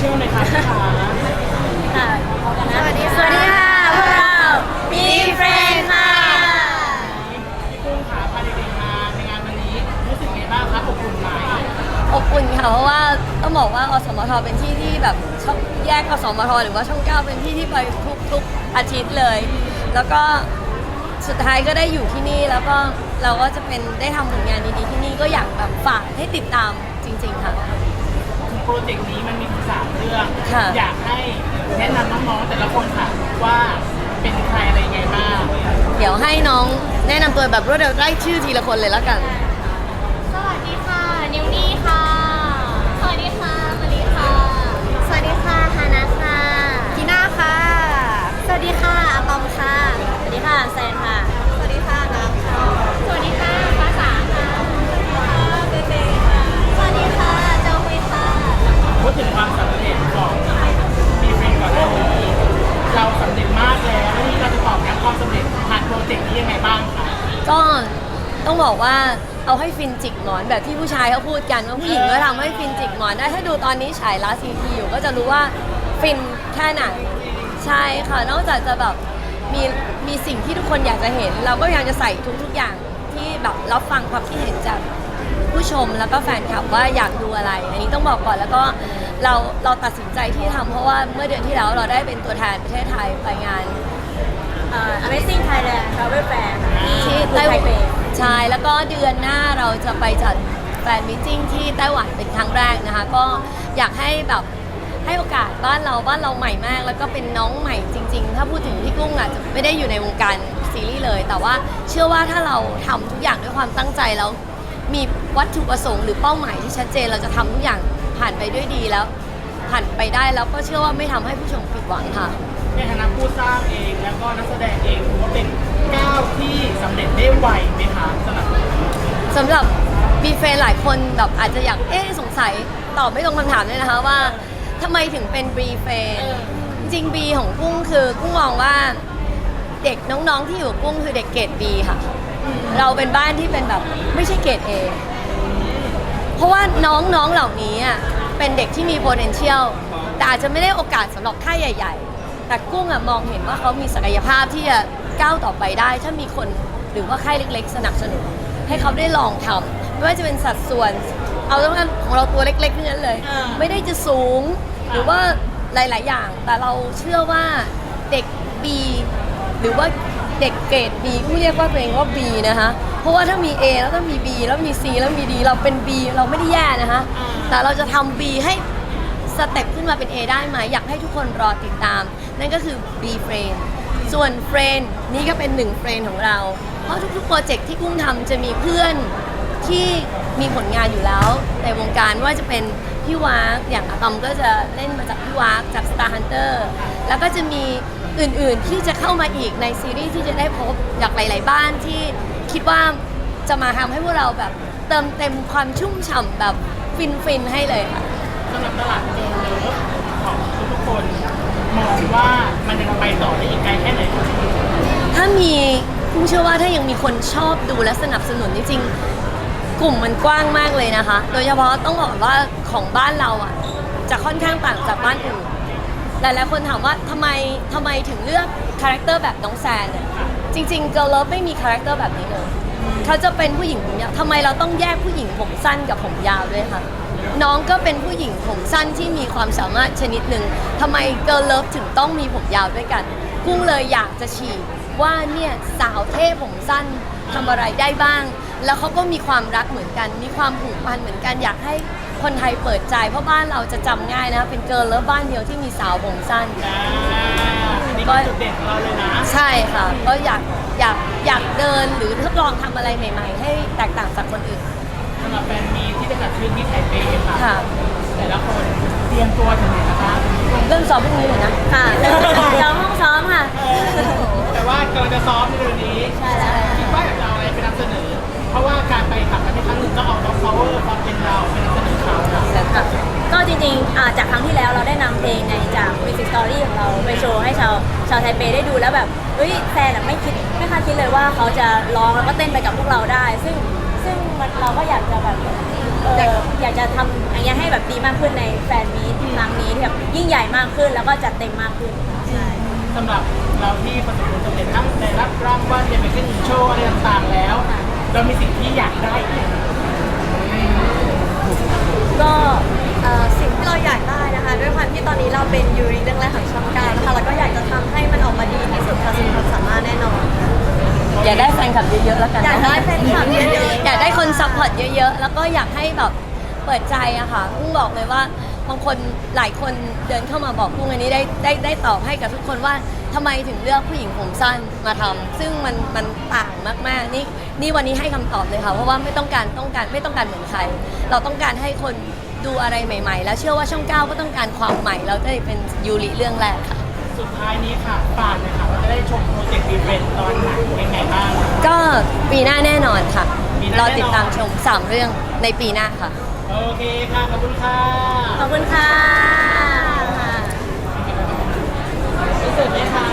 ชียลหน่อยครับพี่ขาค่ะสวัสดีค่ะสวัสดีค่ะพวกเรามีเฟรนค่ะ พี่กุ้งขาพาเด็กๆมาในงานวันนี้รู้สึกไงบ้างครับอบอุ่นไหมอบอุ่นค่ะเพราะว่าต้องบอกว่าอสมทเป็นที่ที่แบบช่องแยกอสมทหรือว่าช่องเก้าเป็นที่ที่ไปทุกทุกอาทิตย์เลย แล้วก็สุดท้ายก็ได้อยู่ที่นี่แล้วก็เราก็จะเป็นได้ทำผลงานดีๆที่นี่ก็อยากแบบฝากให้ติดตามจริง ๆ ค่ะโป รเจกต์นี้มันมีถึงสามเรื่อง ค่ะ อยากให้แนะนำน้องๆแต่ละคนค่ะว่าเป็นใครอะไรยังไงบ้าง เดี๋ยวให้น้องแนะนำตัวแบบรวดเร็วไล่ชื่อทีละคนเลยแล้วกัน ก็ต้องบอกว่าเอาให้ฟินจิกหมอนแบบที่ผู้ชายเขาพูดกันว่าผู้หญิงก็ทำให้ฟินจิกหมอนได้ถ้าดูตอนนี้ฉายลาซีทีอยู่ก็จะรู้ว่าฟินแค่ไหนใช่ค่ะนอกจากจะแบบมีมีสิ่งที่ทุกคนอยากจะเห็น เราก็ยังจะใส่ทุกๆอย่างที่แบบรับฟังความคิดเห็นจากผู้ชมแล้วก็แฟนคลับว่าอยากดูอะไร อันนี้ต้องบอกก่อนแล้วก็เราเราตัดสินใจที่ทำเพราะว่าเมื่อเดือนที่แล้วเราได้เป็นตัวแทนประเทศไทยไปงาน Amazing Thailand Travel Fair ที่ไต้หวันใช่แล้วก็เดือนหน้าเราจะไปจัดแฟนมิทติ้งที่ไต้หวันเป็นครั้งแรกนะคะ ก็อยากให้แบบให้โอกาสบ้านเราบ้านเราใหม่มาก แล้วก็เป็นน้องใหม่จริง ๆ ถ้าพูดถึงพี่กุ้งอาจจะไม่ได้อยู่ในวงการซีรีส์เลย แต่ว่าเชื่อว่าถ้าเราทำทุกอย่างด้วยความตั้งใจแล้ว มีวัตถุประสงค์หรือเป้าหมายที่ชัดเจนเราจะทำทุกอย่างผ่านไปด้วยดีแล้ว ผ่านไปได้แล้วก็เชื่อว่าไม่ทำให้ผู้ชมผิดหวังค่ะในฐานะผู้ สร้างเองแล้วก็นักแสดงเองถือว่าเป็นก้าวที่สำเร็จได้ไวไหมคะสำหรับสำหรับมีแฟนหลายคนแบบอาจจะอยากเอ๊ะสงสัยตอบไม่ตรงคำถามเลยนะคะว่าทำไมถึงเป็นบรีเฟนจริงบีของกุ้งคือกุ้งมองว่าเด็กน้องๆที่อยู่กับกุ้งคือเด็กเกรดบีค่ะ เราเป็นบ้านที่เป็นแบบไม่ใช่เกรดเอเพราะว่าน้องๆเหล่านี้อะเป็นเด็กที่มี potential แต่อาจจะไม่ได้โอกาสสำหรับค่ายใหญ่ ๆ แต่กุ้งอะมองเห็นว่าเขามีศักยภาพที่จะก้าวต่อไปได้ ถ้ามีคนหรือว่าค่ายเล็ก ๆ สนับสนุน ให้เขาได้ลองทำไม่ว่าจะเป็นสัดส่วน เอาแล้วกันของเราตัวเล็กๆทั้งนั้นเลยไม่ได้จะสูงหรือว่าหลาย ๆ อย่าง แต่เราเชื่อว่าเด็ก B หรือว่าเด็กเกรด B ผู้เรียกว่าตัวเองว่า B นะคะเพราะว่าถ้ามี A แล้วต้องมี B แล้วมี C แล้วมี D เราเป็น B เราไม่ได้แย่นะคะแต่เราจะทำ B ให้ สเต็ปขึ้นมาเป็น A ได้ไหมอยากให้ทุกคนรอติดตาม นั่นก็คือ B Friend ส่วน Friend นี่ก็เป็นหนึ่ง Friend ของเรา เพราะทุกๆโปรเจกต์ที่กุ้งทำจะมีเพื่อนที่มีผลงานอยู่แล้ว ในวงการว่าจะเป็นพี่วากอย่างอะตอมก็จะเล่นมาจากพี่วากจาก Star Hunter แล้วก็จะมีอื่นๆที่จะเข้ามาอีกในซีรีส์ที่จะได้พบจากหลายๆบ้านที่คิดว่าจะมาทำให้พวกเราแบบเติมเต็มความชุ่มฉ่ำแบบฟินๆให้เลยค่ะสำหรับตลาดเกิร์ลเลิฟของทุกคน มองว่ามันยังไปต่อได้อีกไกลแค่ไหนถ้ามีพุ่งเชื่อว่าถ้ายังมีคนชอบดูและสนับสนุนจริงๆกลุ่มมันกว้างมากเลยนะคะ โดยเฉพาะต้องบอกว่าของบ้านเราอะ จะค่อนข้างต่างจากบ้านอื่นหลายๆคนถามว่าทำไมทำไมถึงเลือกคาแรคเตอร์แบบน้องแซนเนี่ยจริงๆ Girl Love ไม่มีคาแรคเตอร์แบบนี้เลยเขาจะเป็นผู้หญิงผมยาวทำไมเราต้องแยกผู้หญิงผมสั้นกับผมยาวด้วยคะ น้องก็เป็นผู้หญิงผมสั้นที่มีความสามารถชนิดหนึ่งทำไม Girl Love ถึงต้องมีผมยาวด้วยกัน กุ้งเลยอยากจะฉีกว่าเนี่ยสาวเท่ผมสั้นทำอะไรได้บ้าง แล้วเขาก็มีความรักเหมือนกัน มีความผูกพันเหมือนกันอยากให้คนไทยเปิดใจ เพราะบ้านเราจะจำง่ายนะ เป็นเกิร์ลเลิฟบ้านเดียวที่มีสาวผมสั้นอ่านี่คือจุดเด่นของเราเลยนะใช่ค่ะ ก็อยากอยากอยากเดินหรือทดลองทำอะไรใหม่ ๆ ให้แตกต่างจากคนอื่น สำหรับแฟนมีที่จะจัดขึ้นที่ไทเปค่ะ ค่ะ แต่ละคนเตรียมตัวถึงไหนนะคะเริ่มซ้อมพรุ่งนี้เลยนะ ค่ะเริ่มซ้อมห้องซ้อมค่ะ แต่ว่ากำลังจะซ้อมในเดือนนี้ใช่แล้ว คิดว่าอยากจะเอาอะไรไปนำเสนอ เพราะว่าการไปต่างประเทศครั้งหนึ่งก็ออกมา power ความเป็นเราไปนำเสนอเขาค่ะค่ะก็จริงๆอ่าจากครั้งที่แล้วเราได้นำเพลงในจาก Music Story ของเราไปโชว์ให้ชาวชาวไทเปได้ดูแล้วแบบเฮ้ยแฟนอะไม่คิดไม่คาดคิดเลยว่าเขาจะร้องแล้วก็เต้นไปกับพวกเราได้ ซึ่ง ซึ่งมันเราก็อยากจะแบบเอออยากากจะทำอย่างเงี้ยให้แบบดีมากขึ้นในแฟนมีตครั้งนี้ที่แบบยิ่งใหญ่มากขึ้นแล้วก็จัดเต็มมากขึ้นใช่สำหรับเราที่ประสบความสำเร็จทั้งได้รับรางวัลได้ไปขึ้นโชว์อะไรต่างๆแล้ว เรามีสิ่งที่อยากได้อีกก็เอ่อสิ่งที่เราอยากได้นะคะ ด้วยความที่ตอนนี้เราเป็นยูริเรื่องแรกของช่องเก้านะคะแล้วก็อยากจะทำให้มันออกมาดีที่ นคลับเยอะๆแล้วกันอยากได้แฟนคลับเยอะๆอยากได้คนซัพพอร์ตเยอะๆ แล้วก็อยากให้แบบเปิดใจอะค่ะกุ้งบอกเลยว่าบางคนหลายคนเดินเข้ามาบอกกุ้งอันนี้ได้ได้ได้ตอบให้กับทุกคนว่าทำไมถึงเลือกผู้หญิงผมสั้นมาทำซึ่งมันมันต่างมากๆนี่นี่วันนี้ให้คำตอบเลยค่ะเพราะว่าไม่ต้องการต้องการไม่ต้องการเหมือนใคร เราต้องการให้คนดูอะไรใหม่ ๆ แล้วเชื่อว่าช่องเก้าก็ต้องการความใหม่ เราจะได้เป็นยูริเรื่องแรกค่ะ สุดท้ายนี้ค่ะปากนะคะว่จะได้ชมโปรเจกต์ดีเวนตอนไหนยังไงบ้าง ก็ปีหน้าแน่นอนค่ะ ปีารอติดตามแน่นชม 3 เรื่องในปีหน้าค่ะ โอเคค่ะขอบคุณค่ะขอบคุณค่ะ รู้สึกไหมคะ